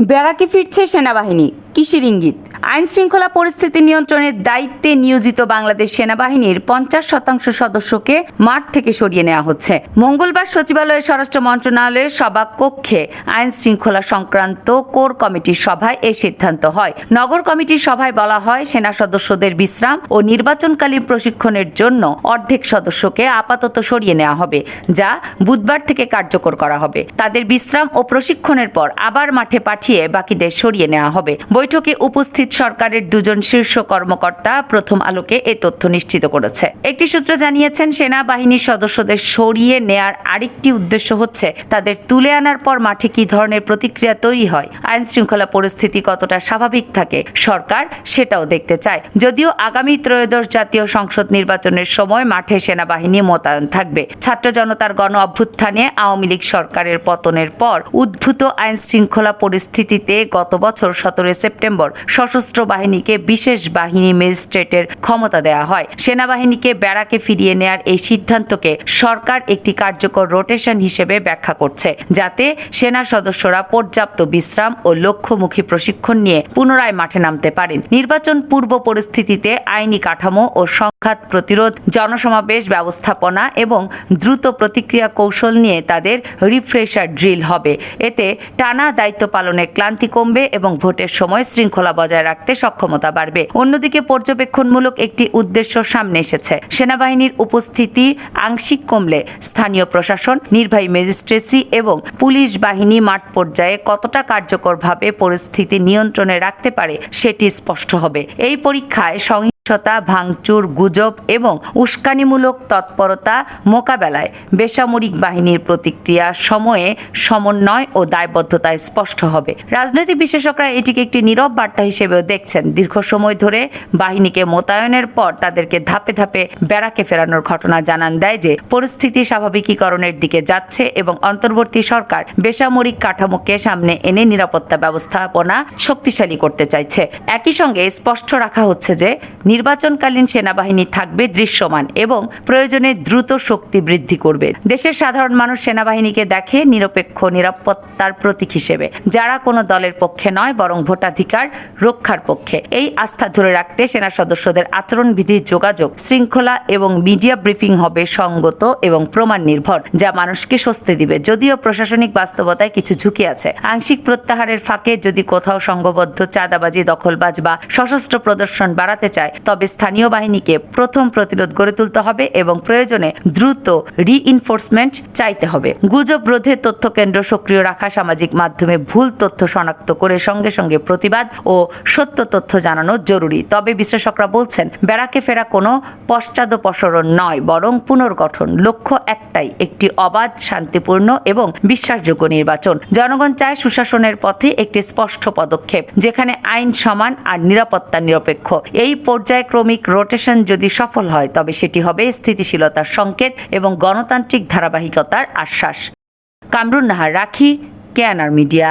ব্যারাকে ফিরছে সেনাবাহিনী। কিসের ইঙ্গিত? আইন শৃঙ্খলা পরিস্থিতি নিয়ন্ত্রণের দায়িত্বে নিয়োজিত বাংলাদেশ সেনাবাহিনীর পঞ্চাশ শতাংশ সদস্যকে মাঠ থেকে সরিয়ে নেওয়া হচ্ছে। মঙ্গলবার সচিবালয়ে স্বরাষ্ট্র মন্ত্রণালয়ের সভা কক্ষে আইন শৃঙ্খলা সংক্রান্ত কোর কমিটির সভায় এ সিদ্ধান্ত হয়। নগর কমিটির সভায় বলা হয়, সেনা সদস্যদের বিশ্রাম ও নির্বাচনকালীন প্রশিক্ষণের জন্য অর্ধেক সদস্যকে আপাতত সরিয়ে নেওয়া হবে, যা বুধবার থেকে কার্যকর করা হবে। তাদের বিশ্রাম ও প্রশিক্ষণের পর আবার মাঠে পাঠিয়ে বাকিদের সরিয়ে নেওয়া হবে। বৈঠকে উপস্থিত সরকারের দুজন শীর্ষ কর্মকর্তা প্রথম আলোকে এ তথ্য নিশ্চিত করেছে। একটি সূত্র জানিয়েছেন, সেনাবাহিনীর সদস্যদের সরিয়ে নেয়ার আরেকটি উদ্দেশ্য হচ্ছে তাদের তুলে আনার পর মাঠে কি ধরনের প্রতিক্রিয়া তৈরি হয়। আইন শৃঙ্খলা পরিস্থিতি কতটা স্বাভাবিক থাকে, সরকার সেটাও দেখতে চায়। যদিও আগামী ত্রয়োদশ জাতীয় সংসদ নির্বাচনের সময় মাঠে সেনাবাহিনী মোতায়েন থাকবে। ছাত্র জনতার গণ অভ্যুত্থানে আওয়ামী লীগ সরকারের পতনের পর উদ্ভূত আইন শৃঙ্খলা পরিস্থিতিতে গত বছর সতেরোই সেপ্টেম্বর সশস্ত্র বাহিনীকে বিশেষ বাহিনী ম্যাজিস্ট্রেটের ক্ষমতা দেওয়া হয়। সেনাবাহিনীকে ব্যারাকে ফিরিয়ে নেয়ার এই সিদ্ধান্তকে সরকার একটি কার্যকর রোটেশন হিসেবে ব্যাখ্যা করছে, যাতে সেনা সদস্যরা পর্যাপ্ত বিশ্রাম ও লক্ষ্যমুখী প্রশিক্ষণ নিয়ে পুনরায় মাঠে নামতে পারেন। নির্বাচন পূর্ব পরিস্থিতিতে আইনি কাঠামো ও সংঘাত প্রতিরোধ, জনসমাবেশ ব্যবস্থাপনা এবং দ্রুত প্রতিক্রিয়া কৌশল নিয়ে তাদের রিফ্রেশার ড্রিল হবে। এতে টানা দায়িত্ব পালনের ক্লান্তি কমবে এবং ভোটের সময় শৃঙ্খলা বজায় রাখতে সক্ষমতা বাড়বে। অন্যদিকে পর্যবেক্ষণমূলক একটি উদ্দেশ্য সামনে এসেছে। সেনাবাহিনীর উপস্থিতি আংশিক কমলে স্থানীয় প্রশাসন, নির্বাহী ম্যাজিস্ট্রেসি এবং পুলিশ বাহিনী মাঠ পর্যায়ে কতটা কার্যকরভাবে পরিস্থিতি নিয়ন্ত্রণে রাখতে পারে সেটি স্পষ্ট হবে। এই পরীক্ষায় সহিংসতা ভাঙচুর, গুজব এবং উস্কানিমূলক তৎপরতা মোকাবেলায় বেসামরিক বাহিনীর প্রতিক্রিয়া সময়ে সমন্বয় ও দায়বদ্ধতা স্পষ্ট হবে। রাজনৈতিক বিশেষজ্ঞরা এটিকে একটি নীরব বার্তা হিসেবেও দেখছেন। দীর্ঘ সময় ধরে বাহিনীকে মোতায়েনের পর তাদেরকে ধাপে ধাপে ব্যারাকে ফেরানোর ঘটনা জানান দেয় যে, পরিস্থিতি স্বাভাবিকীকরণের দিকে যাচ্ছে এবং অন্তর্বর্তী সরকার বেসামরিক কাঠামোকে সামনে এনে নিরাপত্তা ব্যবস্থাপনা শক্তিশালী করতে চাইছে। একই সঙ্গে স্পষ্ট রাখা হচ্ছে যে নির্বাচনকালীন সেনাবাহিনী থাকবে দৃশ্যমান এবং প্রয়োজনে দ্রুত শক্তি বৃদ্ধি করবে। দেশের সাধারণ মানুষ সেনাবাহিনীকে দেখে নিরপেক্ষ নিরাপত্তার প্রতীক হিসেবে, যারা কোনো দলের পক্ষে নয়, বরং ভোটাধিকার রক্ষার পক্ষে। এই আস্থা ধরে রাখতে সেনা সদস্যদের আচরণবিধি, যোগাযোগ শৃঙ্খলা এবং মিডিয়া ব্রিফিং হবে সঙ্গত এবং প্রমাণ নির্ভর যা মানুষকে স্বস্তি দিবে। যদিও প্রশাসনিক বাস্তবতায় কিছু ঝুঁকি আছে। আংশিক প্রত্যাহারের ফাঁকে যদি কোথাও সংঘবদ্ধ চাঁদাবাজি, দখলবাজ বা সশস্ত্র প্রদর্শন বাড়াতে চায় তবে স্থানীয় বাহিনীকে প্রথম প্রতিরোধ গড়ে তুলতে হবে এবং প্রয়োজনে দ্রুত রিইনফোর্সমেন্ট চাইতে হবে। গুজব রোধে তথ্য কেন্দ্র সক্রিয় রাখা, সামাজিক মাধ্যমে ভুল তথ্য শনাক্ত করে সঙ্গে সঙ্গে প্রতিবাদ ও সত্য তথ্য জানানো জরুরি। তবে বিশ্লেষকরা বলছেন, ব্যারাকে ফেরা কোনো পশ্চাদপসরণ নয়, বরং পুনর্গঠন। লক্ষ্য একটাই, একটি অবাধ, শান্তিপূর্ণ এবং বিশ্বাসযোগ্য নির্বাচন। জনগণ চায় সুশাসনের পথে একটি স্পষ্ট পদক্ষেপ, যেখানে আইন সমান আর নিরাপত্তা নিরপেক্ষ। এই পর্যায়ক্রমিক রোটেশন যদি সফল হয়, তবে সেটি হবে স্থিতিশীলতার সংকেত এবং গণতান্ত্রিক ধারাবাহিকতার আশ্বাস। কামরুন নাহার, রাখি কেয়ানার মিডিয়া।